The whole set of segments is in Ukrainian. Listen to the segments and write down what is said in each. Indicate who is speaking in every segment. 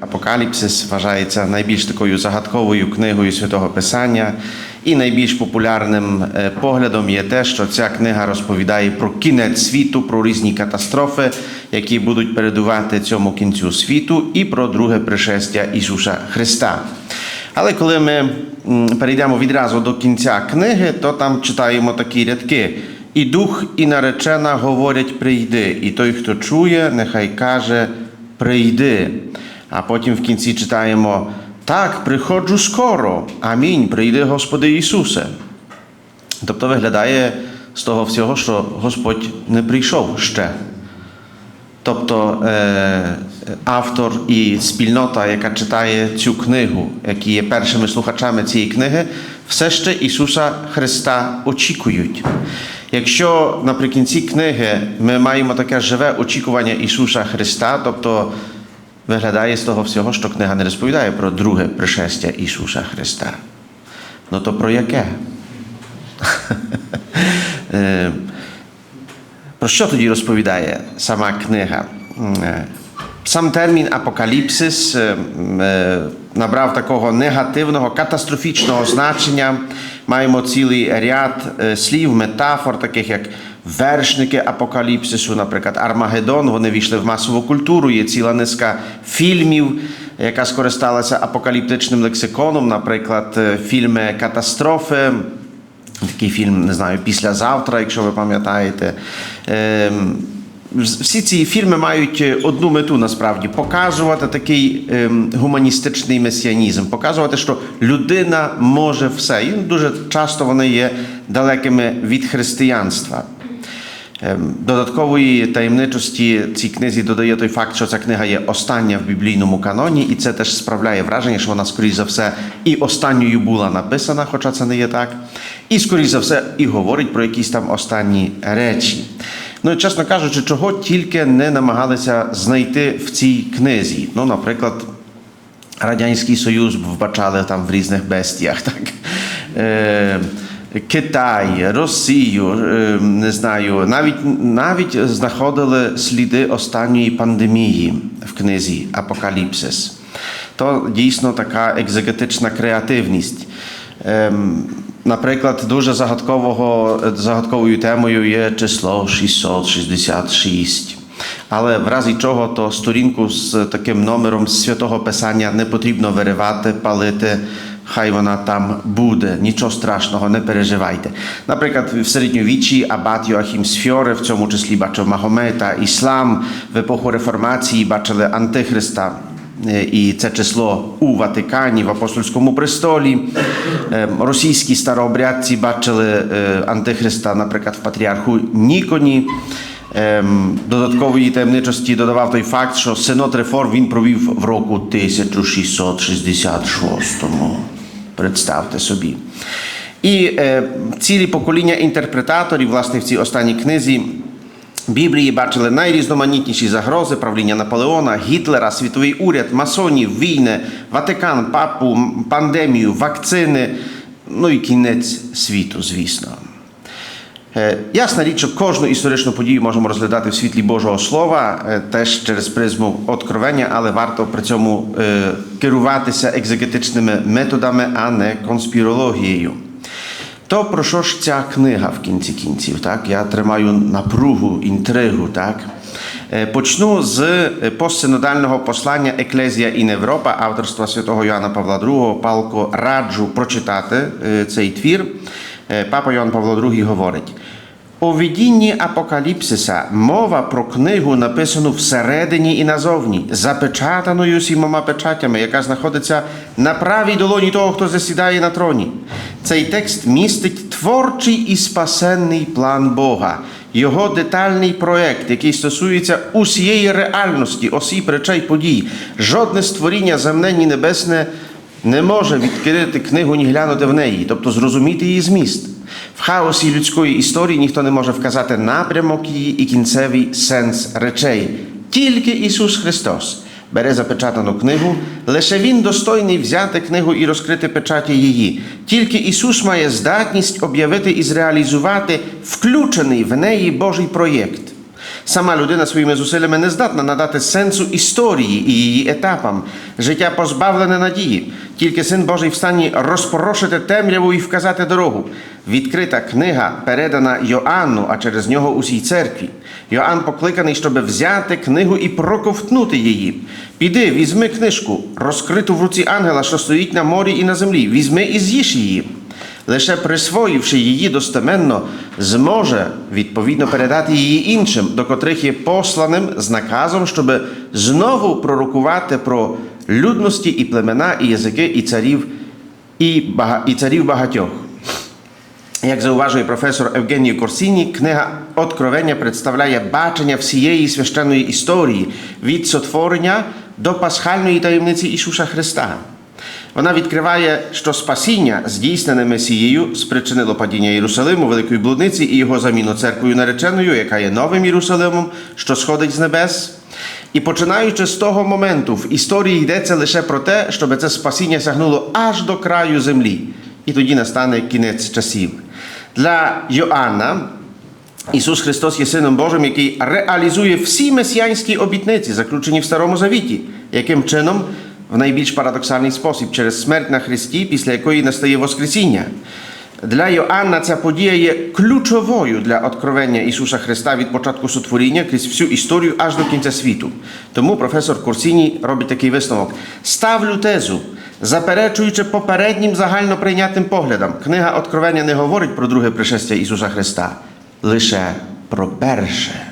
Speaker 1: Апокаліпсис вважається найбільш такою загадковою книгою святого Писання, і найбільш популярним е, поглядом є те, що ця книга розповідає про кінець світу, про різні катастрофи, які будуть передувати цьому кінцю світу, і про друге пришестя Ісуса Христа. Але коли ми перейдемо відразу до кінця книги, то там читаємо такі рядки. І дух, і наречена говорять прийди, і той, хто чує, нехай каже прийди. А потім в кінці читаємо: Так, приходжу скоро. Амінь. Прийди, Господи Ісусе. Тобто виглядає з того всього, що Господь не прийшов ще. Тобто е, автор і спільнота, яка читає цю книгу, які є першими слухачами цієї книги, все ще Ісуса Христа очікують. Якщо наприкінці книги ми маємо таке живе очікування Ісуса Христа, тобто виглядає з того всього, що книга не розповідає про друге пришестя Ісуса Христа. Ну то про яке? Е, про що тоді розповідає сама книга? Е, Сам термін апокаліпсис е, набрав такого негативного, катастрофічного значення. Маємо цілий ряд слів, метафор, таких як вершники апокаліпсису, наприклад, Армагеддон. Вони війшли в масову культуру. Є ціла низка фільмів, яка скористалася апокаліптичним лексиконом, наприклад, е, фільми катастрофи. Такий фільм, не знаю, післязавтра, якщо ви пам'ятаєте. Ем, Всі ці фільми мають одну мету насправді показувати такий ем, гуманістичний месіанізм, показувати, що людина може все. І дуже часто вони є далекими від християнства. Ем, Додаткової таємничості цій книзі додає той факт, що ця книга є остання в біблійному каноні, і це теж справляє враження, що вона, скоріш за все, і останньою була написана, хоча це не є так. І, скоріш за все, і говорить про якісь там останні речі. Ну, і, чесно кажучи, чого тільки не намагалися знайти в цій книзі. Ну, наприклад, Радянський Союз вбачали там в різних бестіях. Так? Е, Китай, Росію, е, не знаю, навіть, навіть знаходили сліди останньої пандемії в книзі Апокаліпсис. То дійсно така екзегетична креативність. Ем, Наприклад, дуже загадкового, загадковою темою є число 666. Але в разі чого, то сторінку з таким номером святого Писання не потрібно виривати, палити. Хай вона там буде, нічого страшного, не переживайте. Наприклад, в середньовіччі абат Йоахім Сфьоре, в цьому числі бачив Магомета, іслам, в епоху реформації бачили Антихриста. Е, І це число у Ватикані, в апостольському престолі. Е, Російські старообрядці бачили е, Антихриста, наприклад, в патріарху Ніконі. Ем, Додаткової таємничості додавав той факт, що синод реформ він провів в року 1666. Представте собі. І е, цілі покоління інтерпретаторів, власне, в цій останній книзі Біблії бачили найрізноманітніші загрози правління Наполеона, Гітлера, світовий уряд, масонів, війни, Ватикан, папу, пандемію, вакцини, ну і кінець світу, звісно. Е, Ясна річ, що кожну історичну подію можемо розглядати в світлі Божого Слова, е, теж через призму откровення, але варто при цьому е, керуватися екзегетичними методами, а не конспірологією. То про що ж ця книга в кінці кінців? Так? Я тримаю напругу, інтригу. Так? Почну з постсинодального послання Еклезія і Європа авторства святого Йоанна Павла II. Палко раджу прочитати цей твір. Е, Папа Йоанн Павло II говорить. У видінні Апокаліпсиса мова про книгу, написану всередині і назовні, запечатаною сімома печатями, яка знаходиться на правій долоні того, хто засідає на троні. Цей текст містить творчий і спасенний план Бога, його детальний проект, який стосується усієї реальності, осіб, речей, подій. Жодне створіння земне, ні небесне не може відкрити книгу, ні глянути в неї, тобто зрозуміти її зміст. В хаосі людської історії ніхто не може вказати напрямок її і кінцевий сенс речей. Тільки Ісус Христос бере запечатану книгу, лише Він достойний взяти книгу і розкрити печаті її. Тільки Ісус має здатність об'явити і зреалізувати включений в неї Божий проєкт. Сама людина своїми зусиллями не здатна надати сенсу історії і її етапам. Життя позбавлене надії. Тільки син Божий в стані розпорошити темряву і вказати дорогу. Відкрита книга передана Йоанну, а через нього усій церкві. Йоанн покликаний, щоб взяти книгу і проковтнути її. Піди, візьми книжку, розкриту в руці ангела, що стоїть на морі і на землі. Візьми і з'їж її. Лише присвоївши її достеменно, зможе відповідно передати її іншим, до котрих є посланим з наказом, щоб знову пророкувати про людності і племена, і язики, і царів, і, бага... і царів багатьох. Як зауважує професор Евгеній Корсіні, книга Откровення представляє бачення всієї священної історії від сотворення до пасхальної таємниці Ісуса Христа. Вона відкриває, що спасіння, здійснене Месією, спричинило падіння Єрусалиму, великої блудниці і його заміну церквою нареченою, яка є новим Єрусалимом, що сходить з небес. І починаючи з того моменту, в історії йдеться лише про те, щоб це спасіння сягнуло аж до краю землі, і тоді настане кінець часів. Для Йоанна Ісус Христос є Сином Божим, який реалізує всі месіянські обітниці, заключені в Старому Завіті, яким чином в найбільш парадоксальний спосіб через смерть на Христі, після якої настає Воскресіння. Для Йоанна ця подія є ключовою для откровення Ісуса Христа від початку сотворіння крізь всю історію аж до кінця світу. Тому професор Курсіні робить такий висновок: ставлю тезу, заперечуючи попереднім загально прийнятим поглядам, книга Откровення не говорить про друге пришестя Ісуса Христа, лише про перше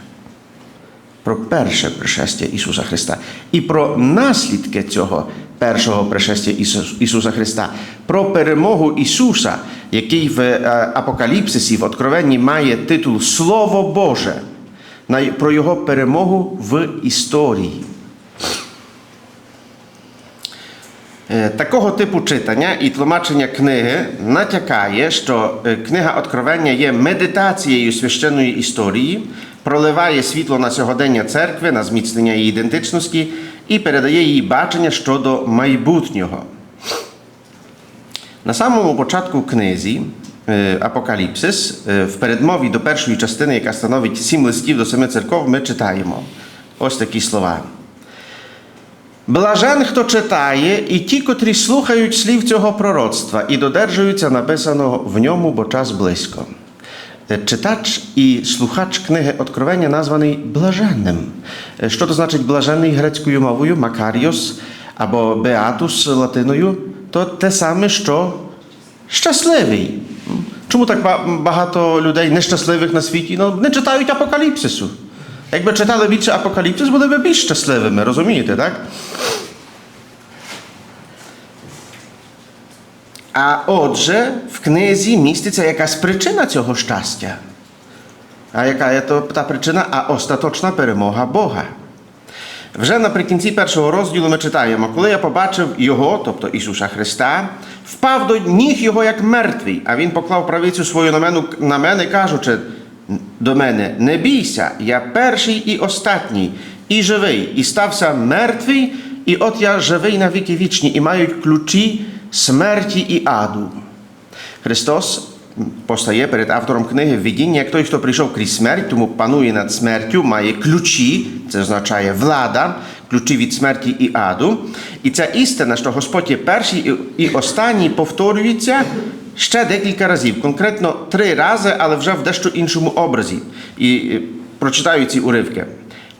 Speaker 1: про перше пришестя Ісуса Христа. І про наслідки цього першого пришестя Ісус- Ісуса Христа, про перемогу Ісуса, який в е, Апокаліпсисі, в Откровенні має титул Слово Боже, про Його перемогу в історії. Е, Такого типу читання і тлумачення книги натякає, що е, книга Откровення є медитацією священної історії, проливає світло на сьогодення церкви, на зміцнення її ідентичності і передає їй бачення щодо майбутнього. На самому початку книзі е, Апокаліпсис, е, в передмові до першої частини, яка становить сім листів до семи церков, ми читаємо ось такі слова. Блажен, хто читає, і ті, котрі слухають слів цього пророцтва і додержуються написаного в ньому, бо час близько. Е, Читач і слухач книги Откровення названий блаженним. Е, Що то значить блаженний грецькою мовою, макаріос або беатус латиною, то те саме, що щасливий. Чому так багато людей нещасливих на світі? Ну, не читають апокаліпсису. Якби читали більше апокаліпсис, були б більш щасливими, розумієте, так? А отже, в книзі міститься якась причина цього щастя. А яка є та причина? А остаточна перемога Бога. Вже наприкінці першого розділу ми читаємо, коли я побачив Його, тобто Ісуса Христа, впав до ніг Його як мертвий, а Він поклав правицю свою на мене, на мене кажучи до мене: Не бійся, я перший і остатній, і живий, і стався мертвий, і от я живий на віки вічні, і мають ключі смерті і аду. Христос постає перед автором книги видіння, як той, хто прийшов крізь смерть, тому панує над смертю, має ключі, це означає влада, ключі від смерті і аду. І ця істина, що Господь є перший і- останній, повторюється ще декілька разів, конкретно три рази, але вже в дещо іншому образі. І прочитаю ці уривки.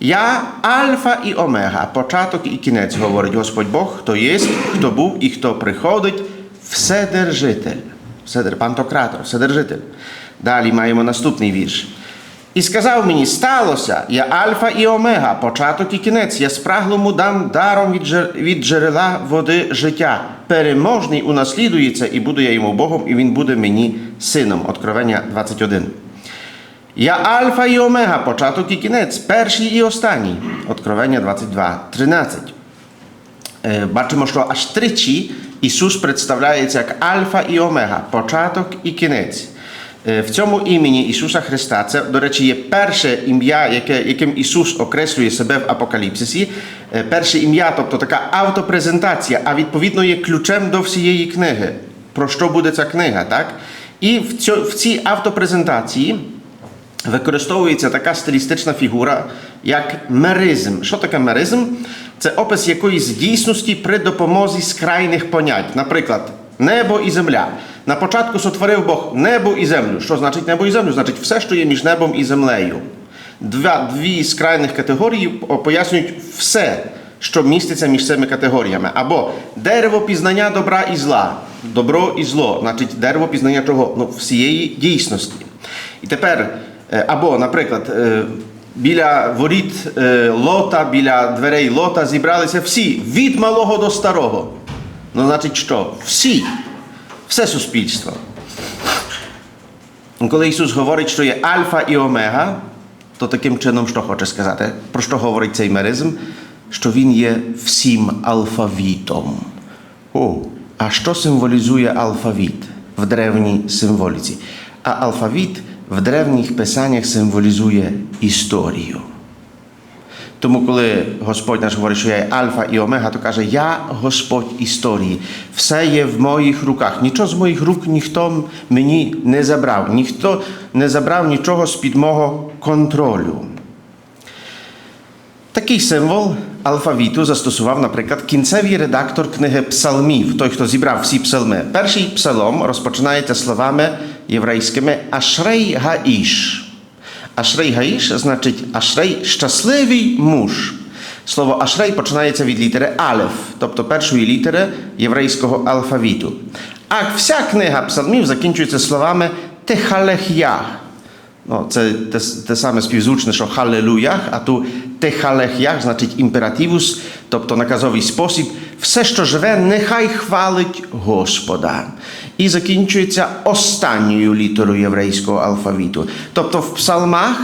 Speaker 1: Я Альфа і Омега, початок і кінець, говорить Господь Бог, хто є, хто був і хто приходить, Вседержитель. Вседер, пантократор, Вседержитель. Далі маємо наступний вірш. І сказав мені: сталося, я Альфа і Омега, початок і кінець, я спраглому дам даром від, джер- від джерела води життя. Переможний унаслідується, і буду я йому Богом, і він буде мені сином. Откровення 21. Я Альфа і Омега, початок і кінець, перший і останній. Откровення 22, 13. Е, Бачимо, що аж тричі Ісус представляється як Альфа і Омега, початок і кінець. В цьому імені Ісуса Христа, це, до речі, є перше ім'я, яке, яким Ісус окреслює себе в Апокаліпсисі. Перше ім'я, тобто така автопрезентація, а відповідно є ключем до всієї книги. Про що буде ця книга, так? І в цій автопрезентації використовується така стилістична фігура, як меризм. Що таке меризм? Це опис якоїсь дійсності при допомозі скрайних понять. Наприклад, небо і земля. На початку сотворив Бог небо і землю. Що значить небо і землю? Значить все, що є між небом і землею. Два, дві крайних категорій пояснюють все, що міститься між цими категоріями. Або дерево пізнання добра і зла. Добро і зло, значить дерево пізнання чого? Ну, всієї дійсності. І тепер, або, наприклад, е, біля воріт е, лота, біля дверей лота зібралися всі, від малого до старого. Ну, значить, що? Всі, все суспільство. Коли Ісус говорить, що є альфа і омега, то таким чином що хоче сказати? Про що говорить цей меризм? Що він є всім алфавітом. О, а що символізує алфавіт в древній символіці? А алфавіт в древніх писаннях символізує історію. Тому, коли Господь наш говорить, що я є Альфа і Омега, то каже, я Господь історії. Все є в моїх руках. Нічого з моїх рук ніхто мені не забрав. Ніхто не забрав нічого з-під мого контролю. Такий символ алфавіту застосував, наприклад, кінцевий редактор книги Псалмів, той, хто зібрав всі псалми. Перший псалом розпочинається словами єврейськими Ашрей Гаїш. Ашрей Гаїш значить Ашрей щасливий муж. Слово Ашрей починається від літери Алеф, тобто першої літери єврейського алфавіту. А вся книга псалмів закінчується словами Техалех'ях. Ну, це те, те саме співзвучне, що халелуях, а тут техалех'ях, значить імперативус, тобто наказовий спосіб. Все, що живе, нехай хвалить Господа. І закінчується останньою літерою єврейського алфавіту. Тобто в псалмах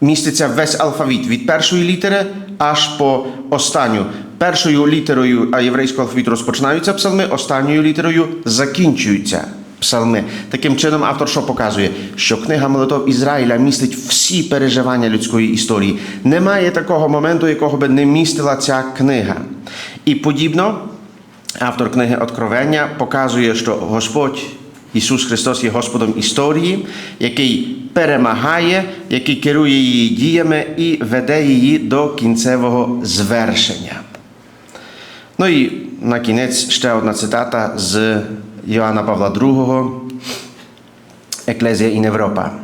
Speaker 1: міститься весь алфавіт від першої літери аж по останню. Першою літерою а єврейського алфавіту розпочинаються псалми, останньою літерою закінчуються псалми. Таким чином, автор що показує, що книга молитов Ізраїля містить всі переживання людської історії. Немає такого моменту, якого би не містила ця книга. І подібно, автор книги Откровення показує, що Господь. Ісус Христос є Господом історії, який перемагає, який керує її діями і веде її до кінцевого звершення. Ну і на кінець ще одна цитата з Йоанна Павла II, Еклезія і Європа.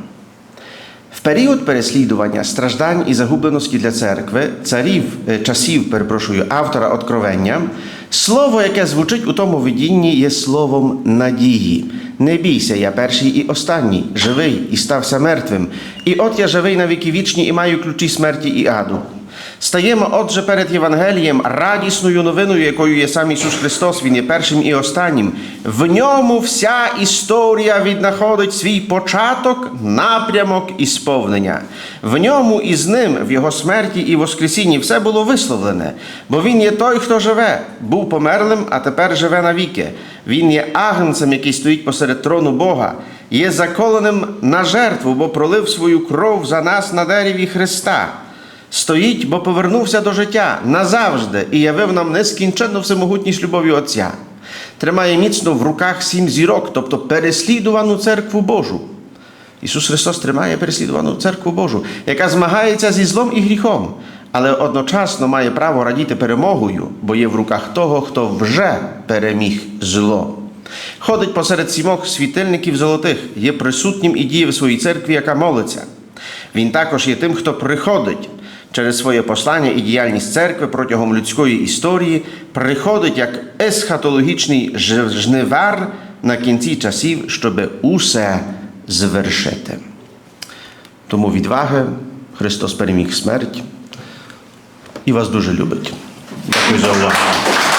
Speaker 1: Період переслідування, страждань і загубленості для церкви, царів е, часів, перепрошую, автора откровення, слово, яке звучить у тому видінні, є словом надії. Не бійся, я перший і останній, живий і стався мертвим. І от я живий на віки вічні і маю ключі смерті і аду. Стаємо, отже, перед Євангелієм радісною новиною, якою є сам Ісус Христос, Він є першим і останнім. В ньому вся історія віднаходить свій початок, напрямок і сповнення. В ньому і з ним, в Його смерті і Воскресінні, все було висловлене, бо Він є той, хто живе, був померлим, а тепер живе навіки. Він є агнцем, який стоїть посеред трону Бога, є заколеним на жертву, бо пролив свою кров за нас на дереві Христа. Стоїть, бо повернувся до життя назавжди і явив нам нескінченну всемогутність любові Отця. Тримає міцно в руках сім зірок, тобто переслідувану церкву Божу. Ісус Христос тримає переслідувану церкву Божу, яка змагається зі злом і гріхом, але одночасно має право радіти перемогою, бо є в руках того, хто вже переміг зло. Ходить посеред сімох світильників золотих, є присутнім і діє в своїй церкві, яка молиться. Він також є тим, хто приходить через своє послання і діяльність церкви протягом людської історії, приходить як есхатологічний жнивар на кінці часів, щоб усе звершити. Тому відваги Христос переміг смерть і вас дуже любить. Дякую за увагу.